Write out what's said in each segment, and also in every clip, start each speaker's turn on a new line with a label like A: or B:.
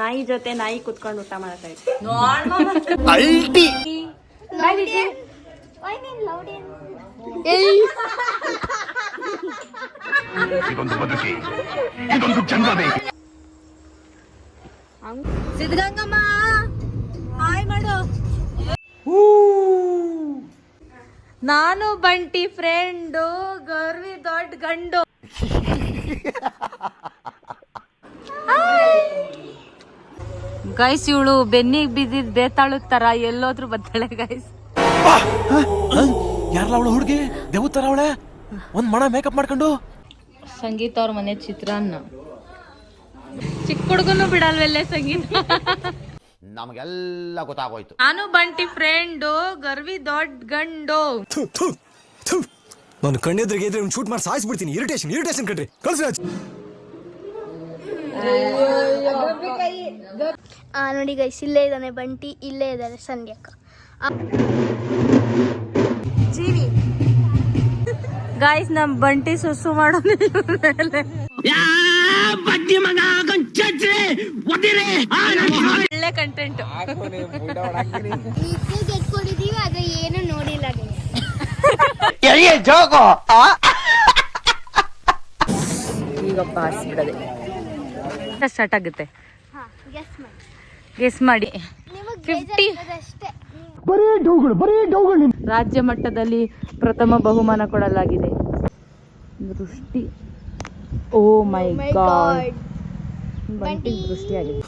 A: ನಾಯಿ ಜೊತೆ ನಾಯಿ ಕುತ್ಕೊಂಡು ಊಟ ಮಾಡ್ತಾ ಇದ್ದೆ.
B: ಇದೊಂದು ಬದುಕಿ. ಇದೊಂದು ಜನ್ಮವೇ.
A: ಸಿದ್ಧಗಂಗಮ್ಮ ಹಾಯ್ ಮಾಡು. ನಾನು ಬಂಟಿ ಫ್ರೆಂಡು ಗರ್ವಿ ದೊಡ್ಡ ಗಂಡು. ಗೈಸ್ ಇವಳು ಬೆನ್ನಿಗೆ ಬಿದ್ದಿದ್ ಬೇತಾಳು ತರ ಎಲ್ಲೋದ್ರು ಬತ್ತಾಳೆ ಗೈಸ್
C: ಯಾರಲ್ಲ ಅವಳು ಹುಡುಗಿ? ದೇವತರ ಅವಳೆ? ಒಂದ್ ಮಣ ಮೇಕಪ್ ಮಾಡ್ಕೊಂಡು?
A: ಸಂಗೀತ ಅವ್ರ ಮನೆ ಚಿತ್ರಾನ್ನ ಚಿಕ್ಕ ಹುಡುಗನು ಬಿಡಲ್ವಲ್ಲೇ ಸಂಗೀತ?
D: ನಮಗೆಲ್ಲ ಗೊತ್ತಾಗೋಯ್ತು.
A: ನಾನು ಬಂಟಿ ಫ್ರೆಂಡ್ ಗರ್ವಿ ದೊಡ್ಡ ಗಂಡು.
C: ನಾನು ಕಣ್ಣೆದ್ರಿಗೆ ಇದ್ರೆ ಶೂಟ್ ಮಾಡಿ ಸಾಯಿಸ್ಬಿಡ್ತೀನಿ. ಇರಿಟೇಷನ್ ಇರಿಟೇಷನ್ ಕಣ್ರಿ. ಕಳ್ಸಿ
E: ನೋಡಿ ಗೈಸ್ ಇಲ್ಲೇ ಇದ್ದಾನೆ ಬಂಟಿ ಇಲ್ಲೇ ಇದ್ದಾರೆ ಸಂಧ್ಯಕ್ಕ.
A: ಗಾಯ್ಸ್ ನಮ್ ಬಂಟಿ ಸುಸು ಮಾಡೋ ಒಳ್ಳೆ ಕಂಟೆಂಟ್
E: ಎತ್ಕೊಂಡಿದೀವಿ ಏನು ನೋಡಿಲ್ಲ guys.
A: ಸ್ಟಾರ್ಟ್ ಆಗುತ್ತೆ.
E: ಹಾ guess ಮಾಡಿ.
A: ಗೆಸ್ ಮಾಡಿ.
E: ನಿಮಗೆ
A: 50.
E: ಅಷ್ಟೇ
A: ರಾಜ್ಯ ಮಟ್ಟದಲ್ಲಿ ಪ್ರಥಮ ಬಹುಮಾನ ಕೊಡಲಾಗಿದೆ. ದೃಷ್ಟಿ. Oh my god Bunty ದೃಷ್ಟಿಯಾಗಿದೆ.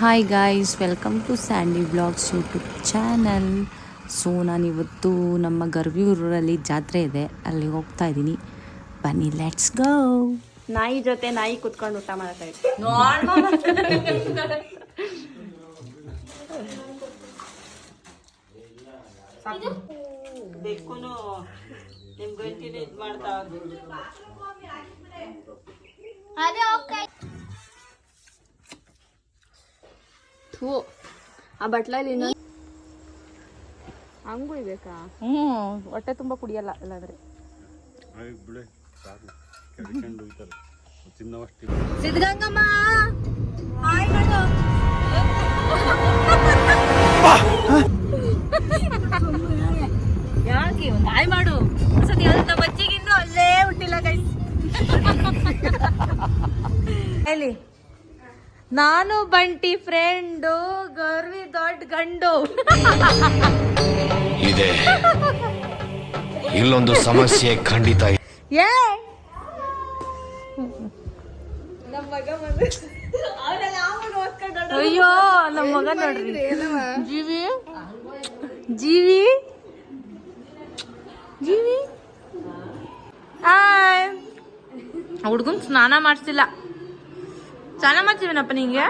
A: Hi guys welcome to Sandy blogs YouTube channel so ನಾನಿವತ್ತು ನಮ್ಮ ಗರ್ವಿಯೂರಲ್ಲಿ ಜಾತ್ರೆ ಇದೆ. ಅಲ್ಲಿ ಹೋಗ್ತಾ ಇದ್ದೀನಿ. ಬನ್ನಿ ಲೆಟ್ಸ್ ಗೋ ನಾಯಿ ಜೊತೆ ನಾಯಿ ಕುತ್ಕೊಂಡು ಊಟ ಮಾಡ್ತಾ ಇದ್ದೆ
E: ಅದೇ ಹೋಗ್ತಾ
A: ಥೂ ಆ ಬಟ್ಲಲ್ಲಿ ಹಂಗೂ ಬೇಕಾ? ಹ್ಞೂ ಹೊಟ್ಟೆ ತುಂಬ ಕುಡಿಯಲ್ಲ ಇಲ್ಲಾಂದ್ರೆ ಸಿದ್ಧಗಂಗಮ್ಮ! ಹಾಯ್ ಮಾಡು ಯಾಕೆ? ಒಂದು ಹಾಯ್ ಮಾಡು. ಸತಿ ನಮ್ಮ ಬಚ್ಚಿಗಿನ್ನೂ ಅಲ್ಲೇ ಹುಟ್ಟಿಲ್ಲ ಗೈಸ್ ಹೇಳಿ. ನಾನು ಬಂಟಿ ಫ್ರೆಂಡು ಗರ್ವಿ ದೊಡ್ಡ ಗಂಡು.
B: ಇದೆ. ಇಲ್ಲೊಂದು ಸಮಸ್ಯೆ ಖಂಡಿತ ಇದೆ.
A: ಏ ಅಯ್ಯೋ ನಮ್ಮ ಮಗ ನೋಡ್ರಿ. ಜೀವಿ? ಜೀವಿ? ಜೀವಿ? ಹುಡ್ಗನ್ ಸ್ನಾನ ಮಾಡಿಸಿಲ್ಲ. ಸ್ನಾನ ಮಾಡ್ತೀವಿನಪ್ಪ ನಿಂಗೆ?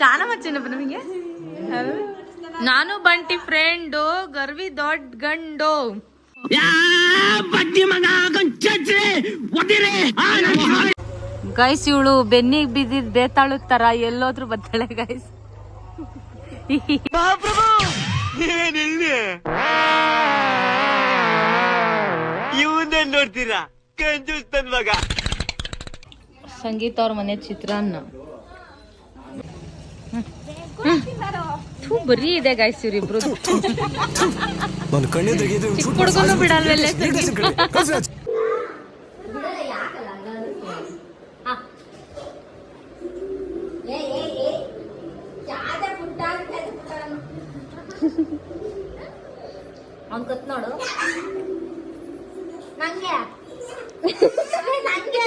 A: ಚಾನ ಮಾಡ್ತೀನಪ್ಪ ನಿಮಗೆ? ನಾನು ಬಂಟಿ ಫ್ರೆಂಡು ಗರ್ವಿ ದೊಡ್ಡ ಗಂಡು. ಗೈಸ್ ಇವಳು ಬೆನ್ನಿಗೆ ಬಿದ್ದಿದ್ ಬೇತಾಳು ತರ ಎಲ್ಲೋದ್ರು ಬರ್ತಾಳೆ ಗೈಸ್
F: ಇವನ್ನೇ ನೋಡ್ತೀರಾ? ಕಂಜೂಸ್ ನನ್ ಮಗ.
A: ಸಂಗೀತ ಅವ್ರ ಮನೆ ಚಿತ್ರಾನ್ನ. ಥೂ, ಬರೀ ಇದೆ ಗಾಯ್ಸ್ ಇವ್ರಿಬ್ರು ಚಿಕ್ಕ ಹುಡುಗನು ಬಿಡಲ್ವಲ್ಲ
E: ಅವ್ನ್ ಕತ್ ನೋಡು. ನಂಗೆ? ನಂಗೆ?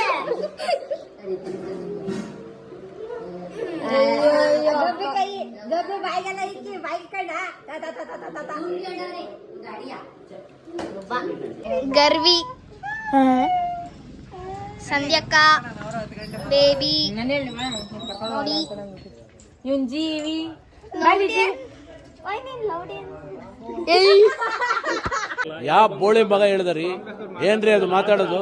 E: ಗರ್ವಿ. ಸಂಧ್ಯಕ್ಕ. ಬೇಬಿ. ನೋಡಿ.
A: ಇವನ್ ಜೀವಿ
G: ಯಾವ ಬೋಳಿ ಮಗ ಹೇಳಿದ್ರಿ? ಏನ್ರಿ ಅದು ಮಾತಾಡೋದು?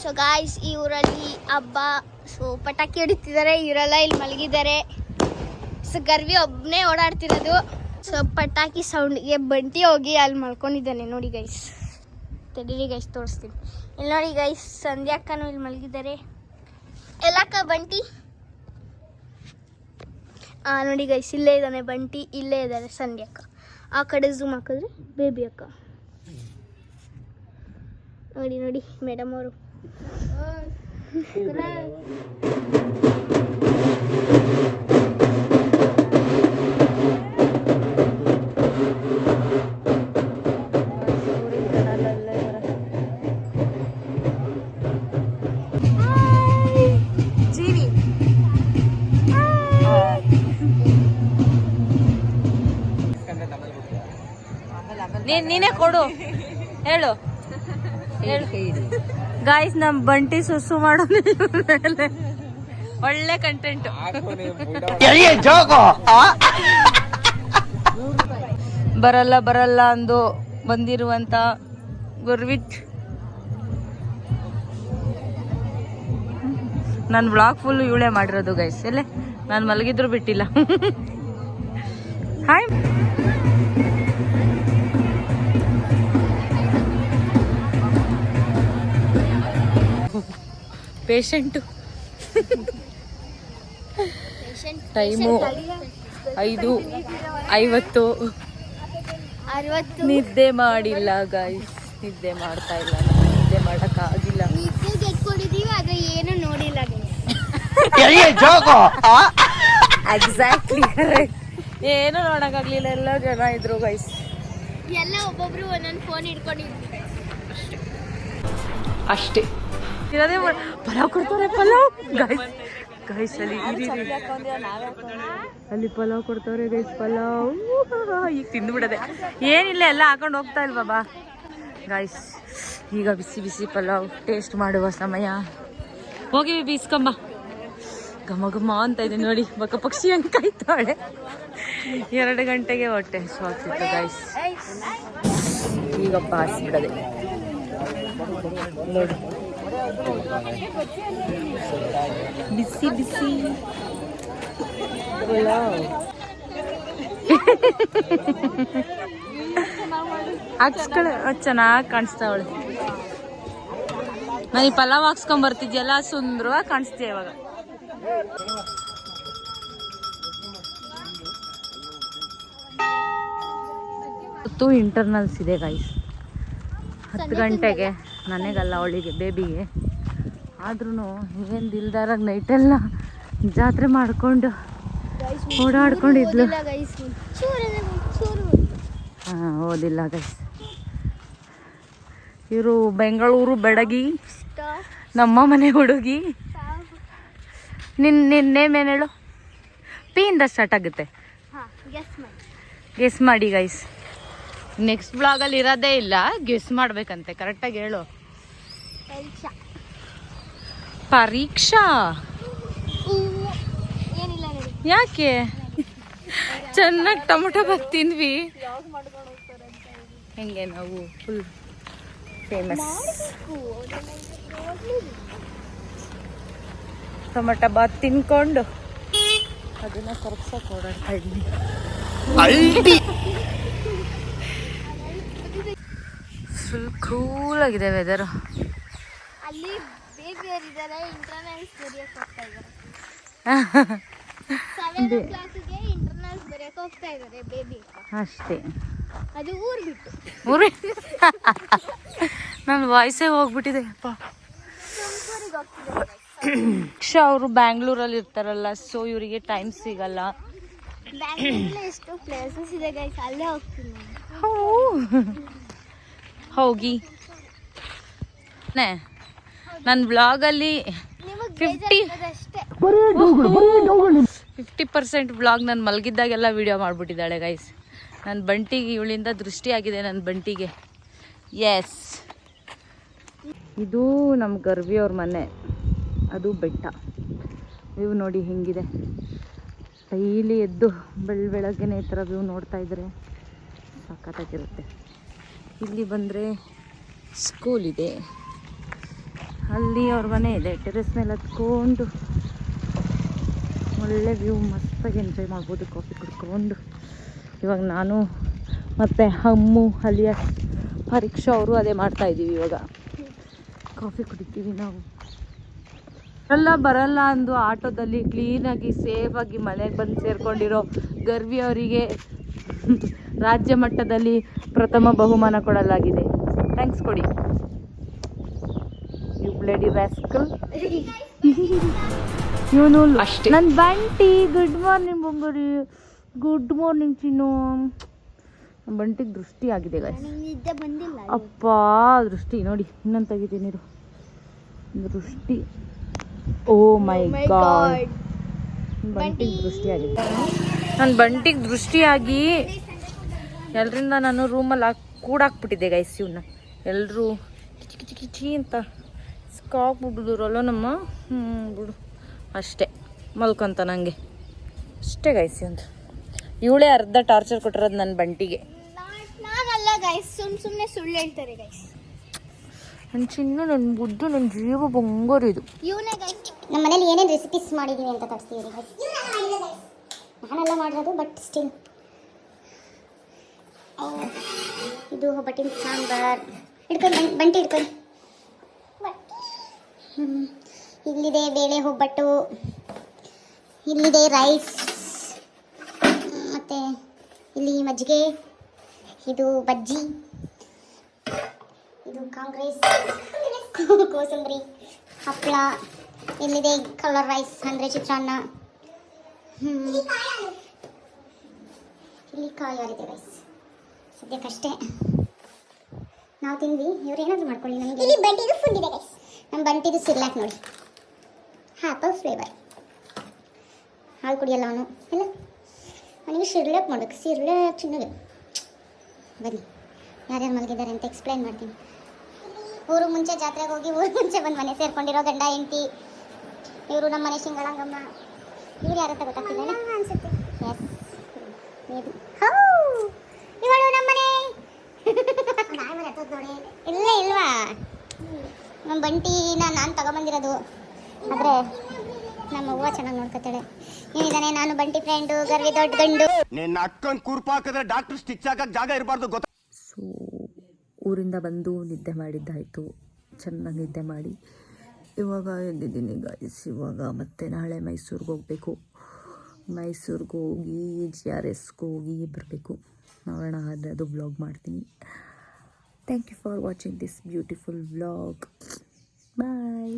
E: ಸೊ ಗಾಯ್ಸ್ ಈ ಊರಲ್ಲಿ ಹಬ್ಬ ಸೊ ಪಟಾಕಿ ಹೊಡಿತಿದ್ದಾರೆ. ಇವರೆಲ್ಲ ಇಲ್ಲಿ ಮಲಗಿದ್ದಾರೆ. ಸೊ ಗರ್ವಿ ಒಬ್ಬನೇ ಓಡಾಡ್ತಿರೋದು. ಸೊ ಪಟಾಕಿ ಸೌಂಡ್ಗೆ ಬಂಟಿ ಹೋಗಿ ಅಲ್ಲಿ ಮಲ್ಕೊಂಡಿದ್ದಾನೆ. ನೋಡಿ ಗೈಸ್ ತಡೀರಿ ಗೈಸ್ ತೋರಿಸ್ತೀನಿ. ಇಲ್ಲಿ ನೋಡಿ ಗೈಸ್ ಸಂಧ್ಯಾಕ್ಕನೂ ಇಲ್ಲಿ ಮಲಗಿದ್ದಾರೆ. ಎಲ್ಲಕ್ಕ ಬಂಟಿ? ನೋಡಿ ಗೈಸ್ ಇಲ್ಲೇ ಇದ್ದಾನೆ ಬಂಟಿ. ಇಲ್ಲೇ ಇದ್ದಾರೆ ಸಂಧ್ಯಾಕ್ಕ. ಆ ಕಡೆ ಝೂಮ್ ಹಾಕಿದ್ರೆ ಬೇಬಿ ಅಕ್ಕ. ನೋಡಿ ನೋಡಿ ಮೇಡಮ್ ಅವರು.
A: ನೀನ್ ನೀನೇ ಕೊಡು. ಹೇಳು. ಗಾಯ್ಸ್ ನಮ್ ಬಂಟಿ ಸುಸು ಮಾಡೋ ಒಳ್ಳೆ ಕಂಟೆಂಟ್ ಬರಲ್ಲ ಬರಲ್ಲ ಅಂದು ಬಂದಿರುವಂತ ಗುರ್ವಿಟ್ ನಾನು ಬ್ಲಾಗ್ ಫುಲ್ ಇವಳೆ ಮಾಡಿರೋದು ಗೈಸ್ ಎಲ್ಲೇ? ನಾನು ಮಲಗಿದ್ರು ಬಿಟ್ಟಿಲ್ಲ. ಹಾಯ್ ಪೇಷಂಟು ಟೈಮು ಐದು ಐವತ್ತು.
E: ಅರವತ್ತು.
A: ನಿದ್ದೆ ಮಾಡಿಲ್ಲ ಗಾಯ್ಸ್ ನಿದ್ದೆ ಮಾಡ್ತಾ ಇಲ್ಲ ನಿದ್ದೆ ಮಾಡೋಕ್ಕಾಗಿಲ್ಲ
E: ಏನು ನೋಡಿಲ್ಲ.
A: ಎಕ್ಸಾಕ್ಟ್ಲಿ ಏನು ನೋಡೋಕ್ಕಾಗಲಿಲ್ಲ ಎಲ್ಲ ಜನ ಇದ್ರು ಗೈಸ್
E: ಎಲ್ಲ ಒಬ್ಬೊಬ್ರು ಒಂದೊಂದು ಫೋನ್ ಹಿಡ್ಕೊಂಡಿದ್ರು
A: ಅಷ್ಟೇ. ಇರೋದೇ ಪಲಾವ್ ಕೊಡ್ತಾರೆ ಪಲಾವ್. ಗೈಸ್ ಗೈಸ್ ಅಲ್ಲಿ. ಅಲ್ಲಿ ಪಲಾವ್ ಕೊಡ್ತಾವ್ರೆ ಗೈಸ್ ಪಲಾವ್. ಈಗ ತಿಂದ್ಬಿಡದೆ. ಏನಿಲ್ಲ, ಎಲ್ಲ ಹಾಕೊಂಡು ಹೋಗ್ತಾ ಇಲ್ವಾ ಬಾ. ಗೈಸ್ ಈಗ ಬಿಸಿ ಬಿಸಿ ಪಲಾವ್ ಟೇಸ್ಟ್ ಮಾಡುವ ಸಮಯ. ಹೋಗಿ ಬೀಸ್ಕೊಂಬ. ಘಮ ಘಮ ಅಂತ ಇದೆ ನೋಡಿ. ಬಕ್ಕ ಪಕ್ಷಿ ಹಂಗೆ ಕಾಯ್ತಾಳೆ. ಎರಡು ಗಂಟೆಗೆ ಹೊಟ್ಟೆ ಹಸು ಆಗ್ತಿತ್ತು ಗೈಸ್ ಈಗ ಬಿಡದೆ ನೋಡಿ. ಬಿಸಿ ಬಿಸಿ. ಹಾಕ್ಸ್ಕೊಳ್ಳ ಹಾಕ್ಸ್ಕೊಳ ಚೆನ್ನಾಗಿ ಕಾಣಿಸ್ತಾವಳೆ ನಾನು ಈ ಪಲಾವ್ ಹಾಕ್ಸ್ಕೊಂಡ್ ಬರ್ತಿದ್ಯಲ್ಲ ಸುಂದರವಾಗಿ ಕಾಣಿಸ್ತೀಯ ಇವಾಗ. ಇಂಟರ್ನಲ್ಸ್ ಇದೆ ಗೈಸ್ ಹತ್ತು ಗಂಟೆಗೆ. ನನಗಲ್ಲ ಅವಳಿಗೆ ಬೇಬಿಗೆ ಆದ್ರೂ ಏನು ದಿಲ್ದಾರಾಗ ನೈಟೆಲ್ಲ ಜಾತ್ರೆ ಮಾಡ್ಕೊಂಡು ಓಡಾಡ್ಕೊಂಡಿದ್ಲು. ಹಾಂ ಓದಿಲ್ಲ ಗೈಸ್ ಇವರು ಬೆಂಗಳೂರು ಬೆಡಗಿ ನಮ್ಮ ಮನೆ ಹುಡುಗಿ. ನಿನ್ನ ನಿನ್ನ ನೇಮ್ ಏನು ಹೇಳು? ಪಿ ಇಂದ ಸ್ಟಾರ್ಟ್ ಆಗುತ್ತೆ.
E: ಗೆಸ್ ಮಾಡಿ.
A: ಗೈಸ್ ನೆಕ್ಸ್ಟ್ ಬ್ಲಾಗಲ್ಲಿ ಇರೋದೇ ಇಲ್ಲ. ಗೆಸ್ ಮಾಡ್ಬೇಕಂತೆ. ಕರೆಕ್ಟಾಗಿ ಹೇಳು.
E: ಪರೀಕ್ಷಾ.
A: ಪರೀಕ್ಷಾ?
E: ಏನಿಲ್ಲ ನೋಡಿ.
A: ಯಾಕೆ? ಚೆನ್ನಾಗಿ ಟೊಮೊಟೊ ಬಾತ್ ತಿಂದ್ವಿ. ಹೆಂಗೆ ನಾವು ಫುಲ್ ಫೇಮಸ್ ಟೊಮೊಟೊ ಬಾತ್ ತಿನ್ಕೊಂಡು ಅದನ್ನ ಕರ್ಸಕ್ಕೆ ಓಡಾಡ್ತಾ ಇದ್ದೀನಿ ಫುಲ್ ಆಗಿದೆ ವೆದರು
E: ಅಲ್ಲಿ ಬೇಬಿಯರ್ ಇದ್ದಾರೆ ಇಂಟರ್ನಲ್ಸ್ ಬರೆಯಕ್ಕೆ ಹೋಗ್ತಾ ಇದ್ದಾರೆ ಕ್ಲಾಸಿಗೆ ಇಂಟರ್ನಲ್ಸ್ ಬರೆಯಕ್ಕೆ ಹೋಗ್ತಾ ಇದ್ದಾರೆ ಬೇಬಿ
A: ಅಷ್ಟೇ.
E: ಅದು ಊರು ಬಿಟ್ಟು.
A: ಊರಿ ನನ್ನ ವಾಯ್ಸೇ ಹೋಗ್ಬಿಟ್ಟಿದೆ ಅಪ್ಪ.
E: ತುಮಕೂರಿಗೆ ಹೋಗ್ತಿದ್ದಾರೆ
A: ಕ್ಷ ಅವರು ಬ್ಯಾಂಗ್ಳೂರಲ್ಲಿ ಇರ್ತಾರಲ್ಲ ಸೊ ಇವರಿಗೆ ಟೈಮ್ ಸಿಗಲ್ಲ.
E: ಎಷ್ಟು ಪ್ಲೇಸಸ್ ಇದೆ ಗೈಸ್ ಅಲ್ಲೇ ಹೋಗ್ತೀನಿ.
A: ಹೋಗಿ. ನನ್ನ ಬ್ಲಾಗಲ್ಲಿ
E: ನಿಮಗೆ
A: ಫಿಫ್ಟಿ
E: ಅಷ್ಟೇ
A: ಫಿಫ್ಟಿ ಪರ್ಸೆಂಟ್ ಬ್ಲಾಗ್ ನಾನು ಮಲಗಿದ್ದಾಗೆಲ್ಲ ವಿಡಿಯೋ ಮಾಡಿಬಿಟ್ಟಿದ್ದಾಳೆ ಗೈಸ್ ನನ್ನ ಬಂಟಿಗೆ ಇವಳಿಂದ ದೃಷ್ಟಿಯಾಗಿದೆ ನನ್ನ ಬಂಟಿಗೆ. ಎಸ್ ಇದು ನಮ್ಮ ಗರ್ವಿ ಅವ್ರ ಮನೆ. ಅದು ಬೆಟ್ಟ. ವ್ಯೂ ನೋಡಿ ಹೆಂಗಿದೆ. ಡೈಲಿ ಎದ್ದು ಬೆಳ್ ಬೆಳಗ್ಗೆನೆ ಈ ಥರ ವ್ಯೂ ನೋಡ್ತಾ ಇದ್ರೆ ಸಖತ್ತಾಗಿರುತ್ತೆ. ಇಲ್ಲಿ ಬಂದರೆ ಸ್ಕೂಲ್ ಇದೆ. ಅಲ್ಲಿ ಅವ್ರ ಮನೆ ಇದೆ. ಟೆರೆಸ್ ಮೇಲೆ ಹತ್ಕೊಂಡು ಒಳ್ಳೆ ವ್ಯೂ ಮಸ್ತಾಗಿ ಎಂಜಾಯ್ ಮಾಡ್ಬೋದು ಕಾಫಿ ಕುಡ್ಕೊಂಡು. ಇವಾಗ ನಾನು ಮತ್ತು ಹಮ್ಮು ಅಲ್ಲಿಯ ಪರೀಕ್ಷಾ ಅವರು ಅದೇ ಮಾಡ್ತಾ ಇದ್ದೀವಿ ಇವಾಗ. ಕಾಫಿ ಕುಡಿತೀವಿ ನಾವು. ಬರಲ್ಲ ಬರಲ್ಲ ಅಂದು ಆಟೋದಲ್ಲಿ ಕ್ಲೀನಾಗಿ ಸೇಫಾಗಿ ಮನೆಗೆ ಬಂದು ಸೇರಿಕೊಂಡಿರೋ ಗರ್ವಿ ಅವರಿಗೆ ರಾಜ್ಯ ಮಟ್ಟದಲ್ಲಿ ಪ್ರಥಮ ಬಹುಮಾನ ಕೊಡಲಾಗಿದೆ. ಥ್ಯಾಂಕ್ಸ್ ಕೊಡಿ. ಯು ಬ್ಲಡಿ ವ್ಯಾಸ್ಕಲ್ ಇವನು ಅಷ್ಟೇ. ನನ್ನ ಬಂಟಿ ಗುಡ್ ಮಾರ್ನಿಂಗ್ ಬೊಂಬರಿ ಗುಡ್ ಮಾರ್ನಿಂಗ್ ಚಿನ್ನು. ನನ್ ಬಂಟಿಗೆ ದೃಷ್ಟಿ ಆಗಿದೆ ಗಾಯ್ಸ್ ಅಪ್ಪ ದೃಷ್ಟಿ. ನೋಡಿ ಇನ್ನೊಂದು ತೆಗಿತೀನಿ ಇರು. ದೃಷ್ಟಿ. Oh my god. ಬಂಟಿಗೆ ದೃಷ್ಟಿ ಆಗಿದೆ. ನನ್ನ ಬಂಟಿಗೆ ದೃಷ್ಟಿಯಾಗಿ ಎಲ್ರಿಂದ ನಾನು ರೂಮಲ್ಲಿ ಹಾಕಿ ಕೂಡಾಕ್ಬಿಟ್ಟಿದ್ದೆ ಗೈಸ್ ಇವನ್ನ ಎಲ್ಲರೂ ಕಿಚಿ ಕಿಚಿ ಕಿಚಿ ಅಂತ ಸ್ಕಾಕ್ಬಿಟ್ಟಿದ್ರಲ್ಲ ನಮ್ಮ. ಹ್ಞೂ ಬಿಡು. ಅಷ್ಟೇ. ಮಲ್ಕೊಂತ ನನಗೆ ಅಷ್ಟೇ ಗೈಸ್ ಅಂತ ಇವಳೇ ಅರ್ಧ ಟಾರ್ಚರ್ ಕೊಟ್ಟಿರೋದು ನನ್ನ ಬಂಟಿಗೆ.
E: ನಾನಲ್ಲ ಗೈಸ್ ಸುಮ್ ಸುಮ್ನೆ ಸುಳ್ಳು ಹೇಳ್ತಾರೆ ಗೈಸ್
A: ನನ್ನ ಚಿನ್ನ ನನ್ನ ಬುದ್ದು ನನ್ನ ಜೀವ ಬಂಗಾರ ಇದು.
E: ಇವನೇ ಗೈಸ್
D: ನಮ್ಮ ಮನೇಲಿ ಏನೇನು ರೆಸಿಪೀಸ್ ಮಾಡಿದೀವಿ ಅಂತ ತೋರಿಸ್ತೀವಿ ನಾನೆಲ್ಲ ಮಾಡಿರೋದು ಬಟ್ ಸ್ಟಿಲ್ ಇದು ಒಬ್ಬಟ್ಟಿನ ಸಾಂಬಾರ್. ಹಿಡ್ಕೊಂಡು ಬಂ- ಬಂಟಿ ಹಿಡ್ಕೊಂಡು. ಇಲ್ಲಿದೆ ಬೇಳೆ ಒಬ್ಬಟ್ಟು, ಇಲ್ಲಿದೆ ರೈಸ್ ಮತ್ತು ಇಲ್ಲಿ ಮಜ್ಜಿಗೆ, ಇದು ಬಜ್ಜಿ, ಇದು ಕಾಂಗ್ರೆಸ್ ಕೋಸಂಬರಿ ಹಪ್ಪಳ ಇಲ್ಲಿದೆ ಕಲರ್ ರೈಸ್ ಅಂದರೆ ಚಿತ್ರಾನ್ನ. ಇಲ್ಲಿ ಕಾಯಿ ಆರಿದೆ ರೈಸ್ ಸದ್ಯಕ್ಕಷ್ಟೇ ನಾವು ತಿಂದ್ವಿ. ಇವ್ರು ಏನಾದರೂ ಮಾಡ್ಕೊಳ್ಳಿ ನಮಗೆ ಇಲ್ಲಿ ಬಂಟಿದು ಫುಡ್ ಇದೆ ಗೈಸ್ ನಮ್ಮ ಬಂಟಿದು ಸಿರ್ಲಾಕ್ ನೋಡಿ. ಆ್ಯಪಲ್ ಫ್ಲೇವರ್ ಹಾಲು ಕುಡಿಯಲ್ಲ ಅವನು. ಇಲ್ಲ. ಅವನಿಗೆ ಶಿರ್ಲಾಕ್ ಮಾಡೋಕ್ಕೆ ಸಿರ್ಲಾಕ್ ಚಿನ್ನಗೆ. ಬನ್ನಿ. ಯಾರ್ಯಾರು ಮಲಗಿದ್ದಾರೆ ಅಂತ ಎಕ್ಸ್ಪ್ಲೈನ್ ಮಾಡ್ತೀನಿ. ಊರು ಮುಂಚೆ ಜಾತ್ರೆಗೆ ಹೋಗಿ ಊರು ಮುಂಚೆ ಬಂದು ಮನೆ ಸೇರ್ಕೊಂಡಿರೋ ಗಂಡ ಹೆಂಡತಿ ಇವರು ನಮ್ಮ ಮನೆ ಶಿಂಗಳಂಗಮ್ಮ. ಇವ್ರು ಯಾರು ಅಂತ ಗೊತ್ತಾಗ್ತಿಲ್ಲ ಅನ್ಸುತ್ತೆ. ಎಸ್ ಇವಳು ನಮ್ಮನೆ. ಇಲ್ಲೇ ಇಲ್ವಾ? ನಮ್ಮ ಬಂಟಿನ ನಾನು ತಗೊಂಬಂದಿರೋದು. ಆದರೆ ನಮ್ಮ ಅವ್ವ ಚೆನ್ನಾಗಿ ನೋಡ್ಕೊತಾಳೆ. ಏನಿದಾನೆ ನಾನು ಬಂಟಿ ಫ್ರೆಂಡು ಗರ್ವಿ ದೊಡ್ಡ ಗಂಡು.
F: ನಿನ್ನ ಅಕ್ಕನ ಕುರ್ಪ ಹಾಕಿದ್ರೆ ಡಾಕ್ಟರ್ ಸ್ಟಿಚ್ ಹಾಕಕ್ ಜಾಗ ಇರಬಾರ್ದು ಗೊತ್ತ?
A: ಸೊ ಊರಿಂದ ಬಂದು ನಿದ್ದೆ ಮಾಡಿದ್ದಾಯ್ತು. ಚೆನ್ನಾಗಿ ನಿದ್ದೆ ಮಾಡಿ. ಇವಾಗ ಎದ್ದಿದ್ದೀನಿ ಗಾಯ್ಸ್ ಇವಾಗ ಮತ್ತೆ ನಾಳೆ ಮೈಸೂರಿಗೆ ಹೋಗಬೇಕು. ಮೈಸೂರಿಗೆ ಹೋಗಿ ಜಿ ಆರ್ ಎಸ್ಗೆ ಹೋಗಿ ಬರಬೇಕು. ನೋಡೋಣ ಆದರೆ ಅದು ವ್ಲಾಗ್ ಮಾಡ್ತೀನಿ. Thank you for watching this beautiful vlog bye